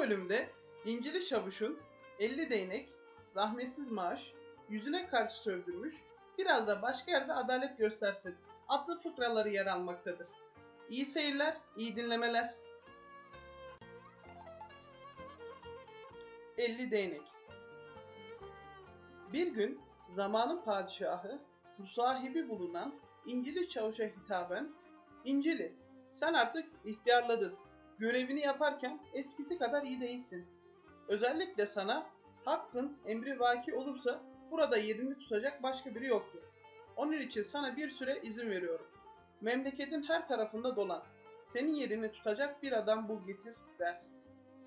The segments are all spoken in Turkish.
bölümde İncili Çavuş'un 50 değnek, zahmetsiz maaş, yüzüne karşı sövdürmüş, biraz da başka yerde adalet göstersin adlı fıkraları yer almaktadır. İyi seyirler, iyi dinlemeler. 50 değnek Bir gün zamanın padişahı, musahibi bulunan İncili Çavuş'a hitaben, İncili, sen artık ihtiyarladın. Görevini yaparken eskisi kadar iyi değilsin. Özellikle sana hakkın emri vaki olursa burada yerini tutacak başka biri yoktur. Onun için sana bir süre izin veriyorum. Memleketin her tarafında dolan. Senin yerini tutacak bir adam bul getir der.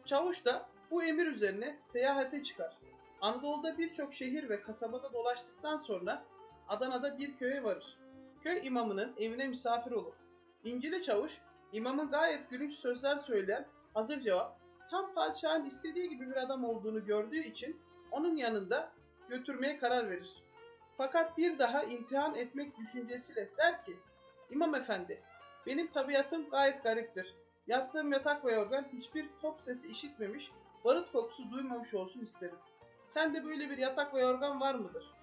Çavuş da bu emir üzerine seyahate çıkar. Anadolu'da birçok şehir ve kasabada dolaştıktan sonra Adana'da bir köye varır. Köy imamının evine misafir olur. İncili çavuş, imamın gayet gülünç sözler söyleyen hazır cevap, tam padişahın istediği gibi bir adam olduğunu gördüğü için onun yanında götürmeye karar verir. Fakat bir daha imtihan etmek düşüncesiyle der ki, İmam efendi, benim tabiatım gayet gariptir. Yattığım yatak ve yorgan hiçbir top sesi işitmemiş, barut kokusu duymamış olsun isterim. Sende böyle bir yatak ve yorgan var mıdır?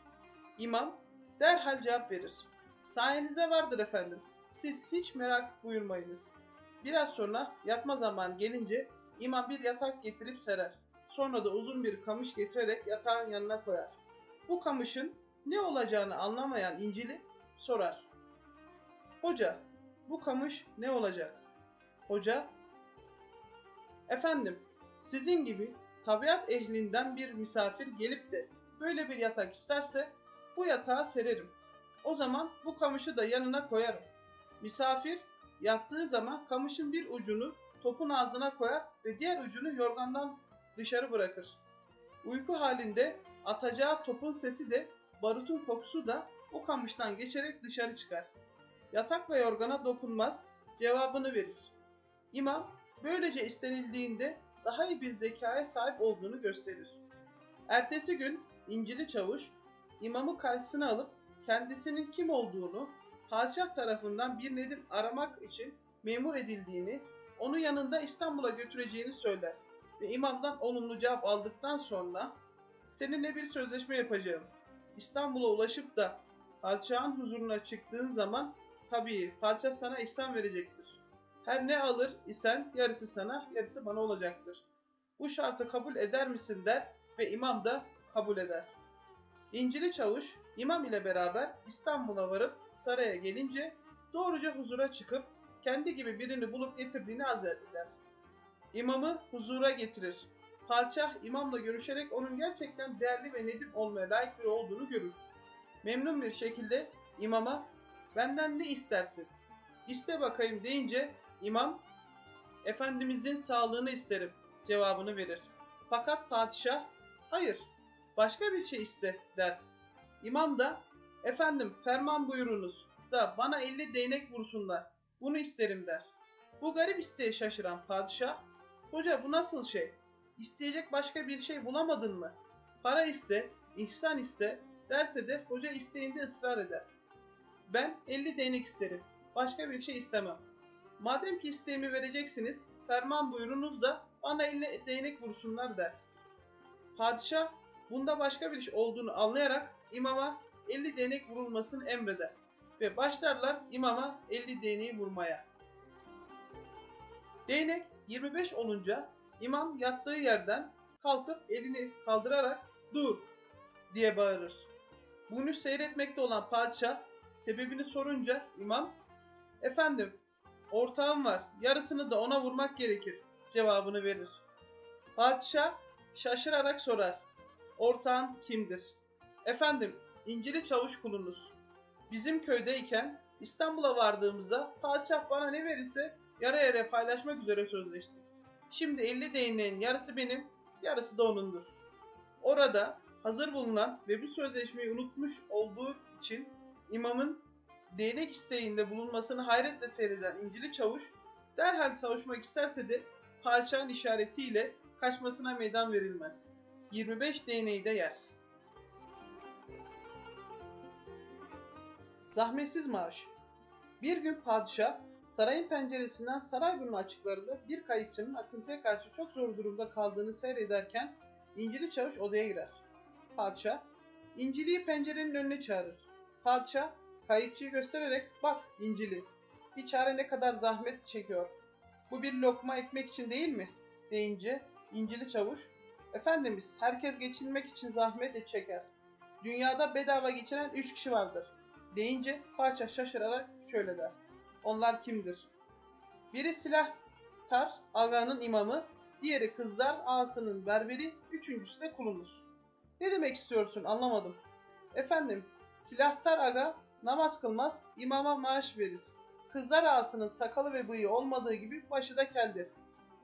İmam derhal cevap verir. Sayenizde vardır efendim. Siz hiç merak buyurmayınız. Biraz sonra yatma zamanı gelince imam bir yatak getirip serer. Sonra da uzun bir kamış getirerek yatağın yanına koyar. Bu kamışın ne olacağını anlamayan İncil'i sorar. Hoca, bu kamış ne olacak? Hoca, efendim, sizin gibi tabiat ehlinden bir misafir gelip de böyle bir yatak isterse bu yatağa sererim. O zaman bu kamışı da yanına koyarım. Misafir yattığı zaman kamışın bir ucunu topun ağzına koyar ve diğer ucunu yorgandan dışarı bırakır. Uyku halinde atacağı topun sesi de barutun kokusu da o kamıştan geçerek dışarı çıkar. Yatak ve yorgana dokunmaz, cevabını verir. İmam böylece istenildiğinde daha iyi bir zekaya sahip olduğunu gösterir. Ertesi gün İncili Çavuş imamı karşısına alıp kendisinin kim olduğunu, padişah tarafından bir nedim aramak için memur edildiğini, onu yanında İstanbul'a götüreceğini söyler ve imamdan olumlu cevap aldıktan sonra seninle bir sözleşme yapacağım. İstanbul'a ulaşıp da padişahın huzuruna çıktığın zaman tabii padişah sana ihsan verecektir. Her ne alır isen yarısı sana, yarısı bana olacaktır. Bu şartı kabul eder misin der ve imam da kabul eder. İncili Çavuş imam ile beraber İstanbul'a varıp saraya gelince doğruca huzura çıkıp kendi gibi birini bulup getirdiğini arz eder. İmamı huzura getirir. Padişah imamla görüşerek onun gerçekten değerli ve nedim olmaya layık biri olduğunu görür. Memnun bir şekilde imama benden ne istersin? İste bakayım deyince imam Efendimizin sağlığını isterim cevabını verir. Fakat padişah hayır başka bir şey iste der. İmam da efendim ferman buyurunuz da bana 50 değnek vursunlar bunu isterim der. Bu garip isteğe şaşıran padişah hoca bu nasıl şey? İsteyecek başka bir şey bulamadın mı? Para iste, ihsan iste derse de hoca isteğinde ısrar eder. Ben 50 değnek isterim. Başka bir şey istemem. Madem ki isteğimi vereceksiniz, ferman buyurunuz da bana 50 değnek vursunlar der. Padişah bunda başka bir şey olduğunu anlayarak imama 50 değnek vurulmasını emreder ve başlarlar imama 50 değneği vurmaya. Değnek 25 olunca imam yattığı yerden kalkıp elini kaldırarak dur diye bağırır. Bunu seyretmekte olan padişah sebebini sorunca imam efendim ortağım var yarısını da ona vurmak gerekir cevabını verir. Padişah şaşırarak sorar. Ortağın kimdir? Efendim İncili Çavuş kulunuz. Bizim köydeyken İstanbul'a vardığımızda padişah bana ne verirse yarı yarıya paylaşmak üzere sözleştik. Şimdi 50 değneğin yarısı benim, yarısı da onundur. Orada hazır bulunan ve bu sözleşmeyi unutmuş olduğu için imamın değnek isteğinde bulunmasını hayretle seyreden İncili Çavuş derhal savuşmak isterse de padişahın işaretiyle kaçmasına meydan verilmez. 25 değneği de yer. Zahmetsiz maaş Bir gün padişah Sarayın penceresinden Sarayburnu açıklarında bir kayıkçının akıntıya karşı çok zor durumda kaldığını seyrederken İncili Çavuş odaya girer. Padişah, İncili'yi pencerenin önüne çağırır. Padişah, kayıkçıyı göstererek bak İncili, bir çare ne kadar zahmet çekiyor. Bu bir lokma ekmek için değil mi? deyince İncili Çavuş, Efendimiz herkes geçinmek için zahmet çeker. Dünyada bedava geçinen üç kişi vardır. Deyince padişah şaşırarak şöyle der. Onlar kimdir? Biri silahtar ağanın imamı, diğeri kızlar ağasının berberi, üçüncüsü de kulunuz. Ne demek istiyorsun anlamadım. Efendim, silahtar aga namaz kılmaz, imama maaş verir. Kızlar ağasının sakalı ve bıyığı olmadığı gibi başı da keldir.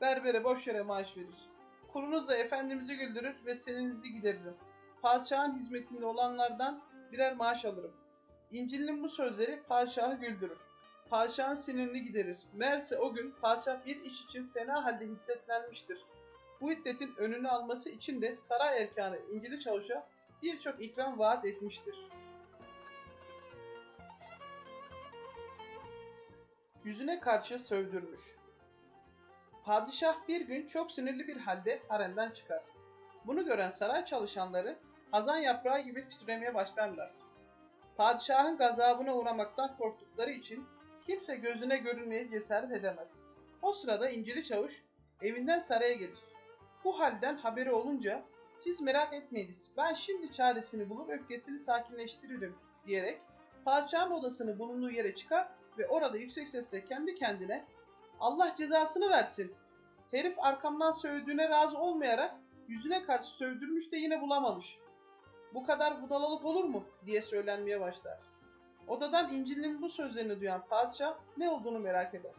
Berbere boş yere maaş verir. Kulunuz da efendimizi güldürür ve seninizi gideririm. Padişahın hizmetinde olanlardan birer maaş alırım. İncil'in bu sözleri padişahı güldürür. Padişahın sinirini giderir. Meğerse o gün padişah bir iş için fena halde hiddetlenmiştir. Bu hiddetin önünü alması için de saray erkanı İncil'i Çavuş'a birçok ikram vaat etmiştir. Yüzüne karşı sövdürmüş. Padişah bir gün çok sinirli bir halde haremden çıkar. Bunu gören saray çalışanları hazan yaprağı gibi titremeye başlarlar. Padişahın gazabına uğramaktan korktukları için kimse gözüne görünmeye cesaret edemez. O sırada İncili Çavuş evinden saraya gelir. Bu halden haberi olunca siz merak etmeyiniz ben şimdi çaresini bulur öfkesini sakinleştiririm diyerek padişahın odasını bulunduğu yere çıkar ve orada yüksek sesle kendi kendine Allah cezasını versin. Herif arkamdan sövdüğüne razı olmayarak yüzüne karşı sövdürmüş de yine bulamamış. Bu kadar budalalık olur mu diye söylenmeye başlar. Odadan İncil'in bu sözlerini duyan padişah ne olduğunu merak eder.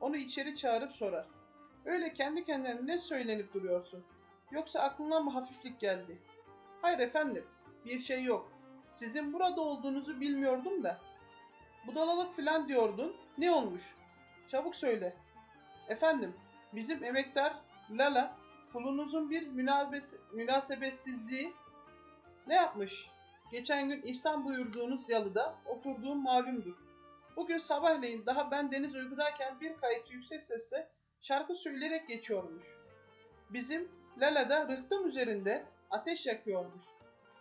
Onu içeri çağırıp sorar. Öyle kendi kendine ne söylenip duruyorsun? Yoksa aklına mı hafiflik geldi? Hayır efendim, bir şey yok. Sizin burada olduğunuzu bilmiyordum da. Budalalık filan diyordun, ne olmuş? Çabuk söyle. Efendim, bizim emektar Lala, kulunuzun bir münasebetsizliği ne yapmış? Geçen gün ihsan buyurduğunuz yalıda oturduğum malumdur. Bugün sabahleyin daha ben deniz uykudayken bir kayıkçı yüksek sesle şarkı söyleyerek geçiyormuş. Bizim Lala'da rıhtım üzerinde ateş yakıyormuş.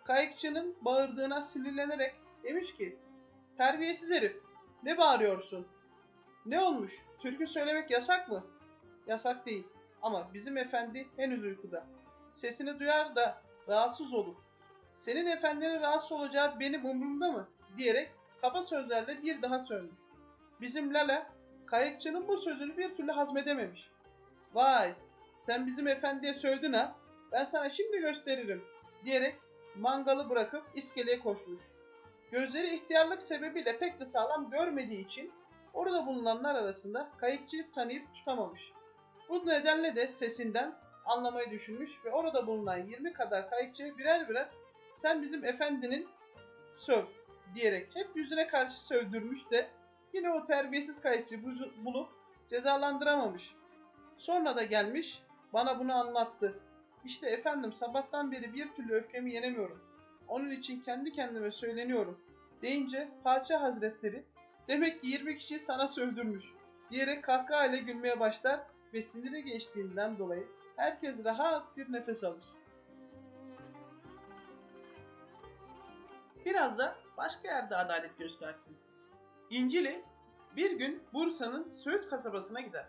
Kayıkçının bağırdığına sinirlenerek demiş ki Terbiyesiz herif ne bağırıyorsun? Ne olmuş? Türkü söylemek yasak mı? Yasak değil ama bizim efendi henüz uykuda. Sesini duyar da rahatsız olur. Senin efendinin rahatsız olacağı benim umurumda mı? diyerek kaba sözlerle bir daha sövmüş. Bizim Lala kayıkçının bu sözünü bir türlü hazmedememiş. Vay sen bizim efendiye sövdün ha ben sana şimdi gösteririm diyerek mangalı bırakıp iskeleye koşmuş. Gözleri ihtiyarlık sebebiyle pek de sağlam görmediği için orada bulunanlar arasında kayıkçıyı tanıyıp tutamamış. Bu nedenle de sesinden anlamayı düşünmüş ve orada bulunan 20 kadar kayıkçı birer birer sen bizim efendinin söv diyerek hep yüzüne karşı sövdürmüş de yine o terbiyesiz kayıkçı bulup cezalandıramamış. Sonra da gelmiş bana bunu anlattı. İşte efendim sabahtan beri bir türlü öfkemi yenemiyorum. Onun için kendi kendime söyleniyorum. Deyince Padişah Hazretleri demek ki 20 kişi sana sövdürmüş diyerek kahkaha ile gülmeye başlar ve siniri geçtiğinden dolayı herkes rahat bir nefes alır. Biraz da başka yerde adalet göstersin. İncili bir gün Bursa'nın Söğüt kasabasına gider.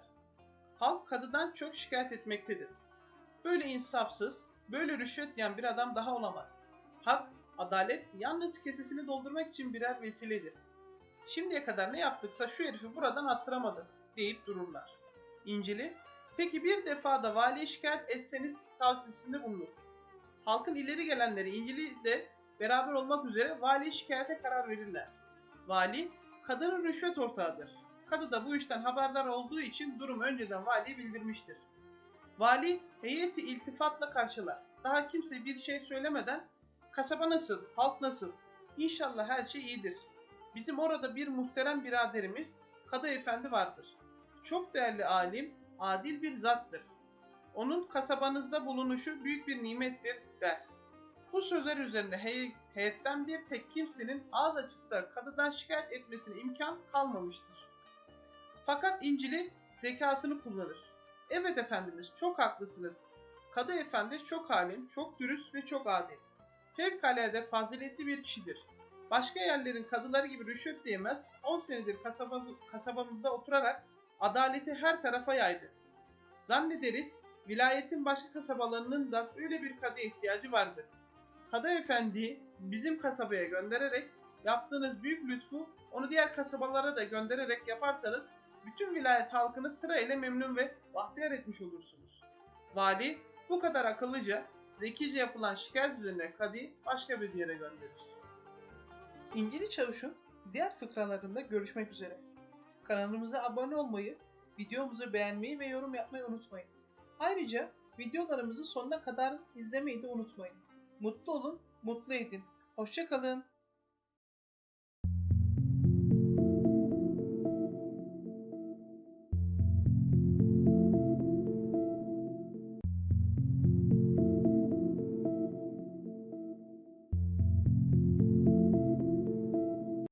Halk kadıdan çok şikayet etmektedir. Böyle insafsız, böyle rüşvet yiyen bir adam daha olamaz. Hak, adalet yalnız kesesini doldurmak için birer vesiledir. Şimdiye kadar ne yaptıksa şu herifi buradan attıramadı deyip dururlar. İncili, peki bir defa da valiye şikayet etseniz tavsiyesinde bulunur. Halkın ileri gelenleri İncili de beraber olmak üzere valiye şikayete karar verirler. Vali, kadının rüşvet ortağıdır. Kadı da bu işten haberdar olduğu için durum önceden valiye bildirmiştir. Vali heyeti iltifatla karşılar. Daha kimse bir şey söylemeden kasaba nasıl, halk nasıl? İnşallah her şey iyidir. Bizim orada bir muhterem biraderimiz Kadı Efendi vardır. Çok değerli alim, adil bir zattır. Onun kasabanızda bulunuşu büyük bir nimettir der. Bu sözler üzerine hey- heyetten bir tek kimsenin ağız açık da kadıdan şikayet etmesine imkan kalmamıştır. Fakat İncil'i zekasını kullanır. Evet efendimiz çok haklısınız. Kadı efendi çok halim, çok dürüst ve çok adil. Fevkalade faziletli bir kişidir. Başka yerlerin kadıları gibi rüşvet de yemez, 10 senedir kasabamız, kasabamızda oturarak adaleti her tarafa yaydı. Zannederiz vilayetin başka kasabalarının da öyle bir kadıya ihtiyacı vardır. Kadı efendiyi bizim kasabaya göndererek yaptığınız büyük lütfu onu diğer kasabalara da göndererek yaparsanız bütün vilayet halkını sırayla memnun ve bahtiyar etmiş olursunuz. Vali bu kadar akıllıca, zekice yapılan şikayet üzerine kadi başka bir yere gönderir. İngiliz Çavuş'un diğer fıkralarında görüşmek üzere. Kanalımıza abone olmayı, videomuzu beğenmeyi ve yorum yapmayı unutmayın. Ayrıca videolarımızı sonuna kadar izlemeyi de unutmayın. Mutlu olun, mutlu edin. Hoşçakalın.